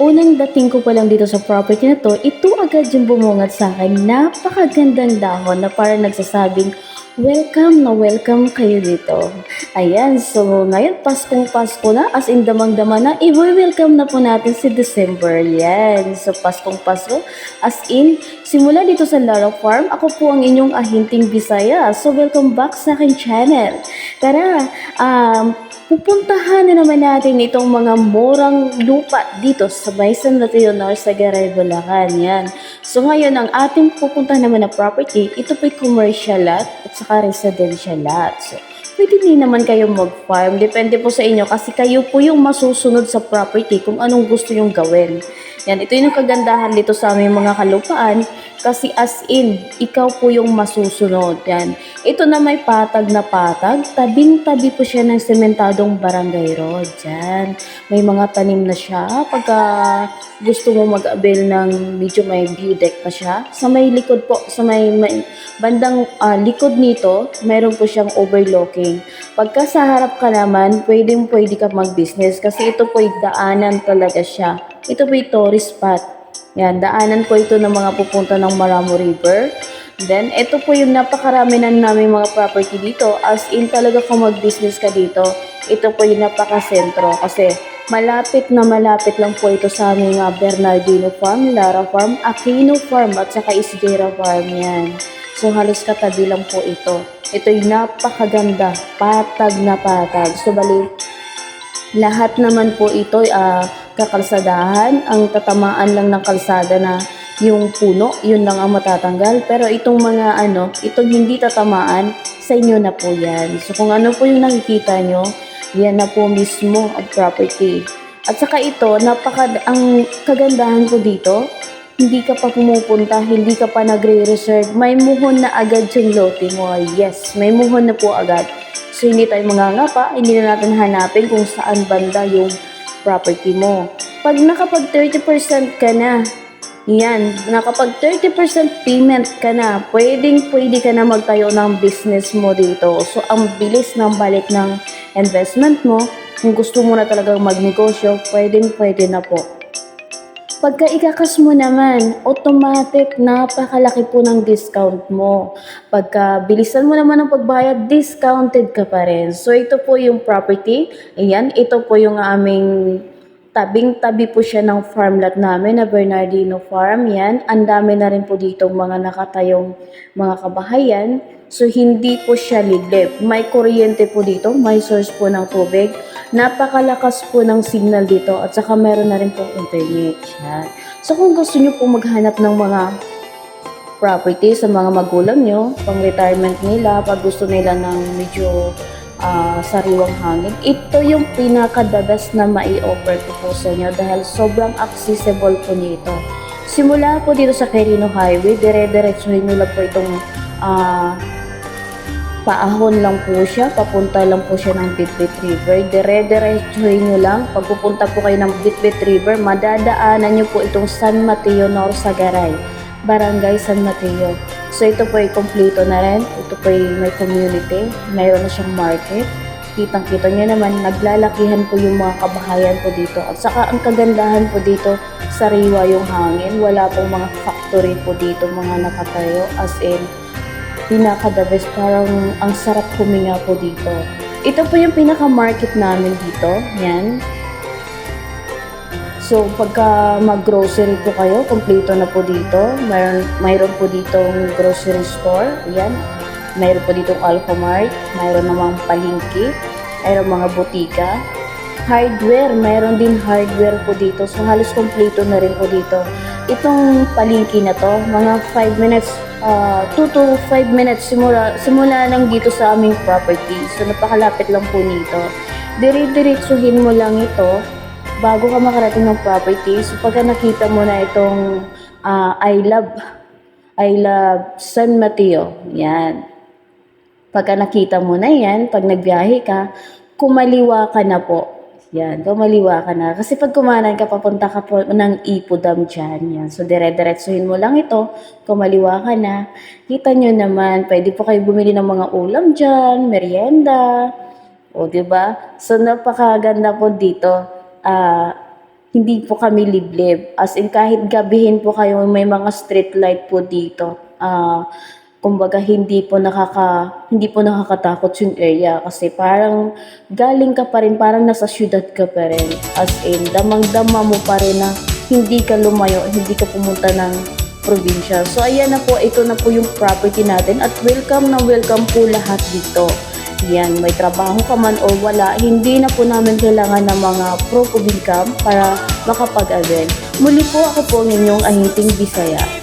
Unang dating ko pa lang dito sa property na to, ito agad yung bumungat sa akin. Napakagandang dahon na parang nagsasabing, welcome na welcome kayo dito. Ayan, so ngayon Paskong Pasko na, as in damang-dama na, i-welcome na po natin si December. Yan, so Paskong Pasko, as in, simula dito sa Lara Farm, ako po ang inyong ahinting Bisaya. So welcome back sa aking channel. Tara, um, pupuntahan na naman natin itong mga murang lupa dito sa May San Mateo North, Sagaray, Bulacan. Yan. So ngayon, ang ating pupuntahan naman na property, ito po'y commercial lot at saka residential lot. Pwede din naman kayo mag-farm. Depende po sa inyo kasi kayo po yung masusunod sa property kung anong gusto yung gawin. Yan, ito yung kagandahan dito sa aming mga kalupaan kasi as in, ikaw po yung masusunod. Yan. Ito na may patag na patag, tabing-tabi po siya ng sementadong barangay road. Yan. May mga tanim na siya. Pagka gusto mo mag-avail ng medyo may view deck pa siya. Sa may likod po, sa may, may bandang ah, likod nito, meron po siyang overlooking. Pagka sa harap ka naman, pwedeng pwede ka mag-business kasi ito po daanan talaga siya. Ito po yung tourist spot. Yan, daanan po ito ng mga pupunta ng Maramo River. Then, ito po yung napakarami na namin mga property dito. As in, talaga kung mag-business ka dito, ito po yung napakasentro. Kasi, malapit na malapit lang po ito sa aming uh, Bernardino Farm, Lara Farm, Aquino Farm, at saka Isguera Farm yan. So, halos katabi lang po ito. Ito yung napakaganda, patag na patag. So, bali, lahat naman po ito uh, kakalsadahan. Ang tatamaan lang ng kalsada na yung puno, yun lang ang matatanggal. Pero itong mga ano, itong hindi tatamaan, sa inyo na po yan. So kung ano po yung nakikita nyo, yan na po mismo ang property. At saka ito, napaka, ang kagandahan ko dito, hindi ka pa pumupunta, hindi ka pa nagre-reserve, may muhon na agad yung lote mo. Yes, may muhon na po agad. So, hindi tayo mangangapa, hindi na natin hanapin kung saan banda yung property mo. Pag nakapag 30% ka na, yan, nakapag 30% payment ka na, pwedeng pwede ka na magtayo ng business mo dito. So, ang bilis ng balik ng investment mo, kung gusto mo na talagang magnegosyo, pwedeng pwede na po. Pagka ikakas mo naman, automatic napakalaki po ng discount mo. Pagka bilisan mo naman ang pagbayad, discounted ka pa rin. So ito po yung property. Ayan, ito po yung aming tabing-tabi po siya ng farm lot namin na Bernardino Farm. Yan, ang dami na rin po dito mga nakatayong mga kabahayan. So, hindi po siya liglip. May kuryente po dito, may source po ng tubig. Napakalakas po ng signal dito at saka meron na rin po internet. Yan. So, kung gusto nyo po maghanap ng mga property sa mga magulang nyo, pang retirement nila, pag gusto nila ng medyo uh, sariwang hangin, ito yung pinaka-the best na mai-offer ko po sa inyo dahil sobrang accessible po nito. Simula po dito sa Quirino Highway, dire-diretsuhin nyo lang po itong uh, paahon lang po siya, papunta lang po siya ng Bitbit River. Dire-diretsuhin nyo lang, pag pupunta po kayo ng Bitbit River, madadaanan nyo po itong San Mateo Nor Sagaray, Barangay San Mateo. So ito po ay kompleto na rin, ito po ay may community, mayroon na siyang market. Kitang-kita nyo naman, naglalakihan po yung mga kabahayan po dito. At saka ang kagandahan po dito, sariwa yung hangin. Wala pong mga factory po dito, mga nakatayo. As in, pinaka-the. Parang ang sarap huminga po dito. Ito po yung pinaka-market namin dito. Yan. So, pagka mag-grocery po kayo, kompleto na po dito. Mayroon, mayroon po ditong grocery store. Yan. Mayroon po ditong Alphamart. Mayroon namang palingki. Mayroon mga butika. Hardware. Mayroon din hardware po dito. So, halos kompleto na rin po dito. Itong palingki na to, mga 5 minutes uh, 2 to 5 minutes simula, simula lang dito sa aming property. So, napakalapit lang po nito. Dire-diretsuhin mo lang ito bago ka makarating ng property. So, pagka nakita mo na itong uh, I love, I love San Mateo, yan. Pagka nakita mo na yan, pag nagbiyahe ka, kumaliwa ka na po. Yan, kumaliwa ka na. Kasi pag kumanan ka, papunta ka po ng Ipodam dyan. Yan. So, dire-diretsuhin mo lang ito. Kumaliwa ka na. Kita nyo naman, pwede po kayo bumili ng mga ulam dyan, merienda. O, ba? So, napakaganda po dito. Ah, hindi po kami liblib. As in, kahit gabihin po kayo, may mga street light po dito. Ah, kumbaga, hindi po nakaka, hindi po nakakatakot yung area kasi parang galing ka pa rin, parang nasa syudad ka pa rin. As in, damang-dama mo pa rin na hindi ka lumayo, hindi ka pumunta ng probinsya. So, ayan na po, ito na po yung property natin at welcome na welcome po lahat dito. Yan, may trabaho ka man o wala, hindi na po namin kailangan ng mga proof of income para makapag-avail. Muli po ako po ang inyong ahiting Bisaya.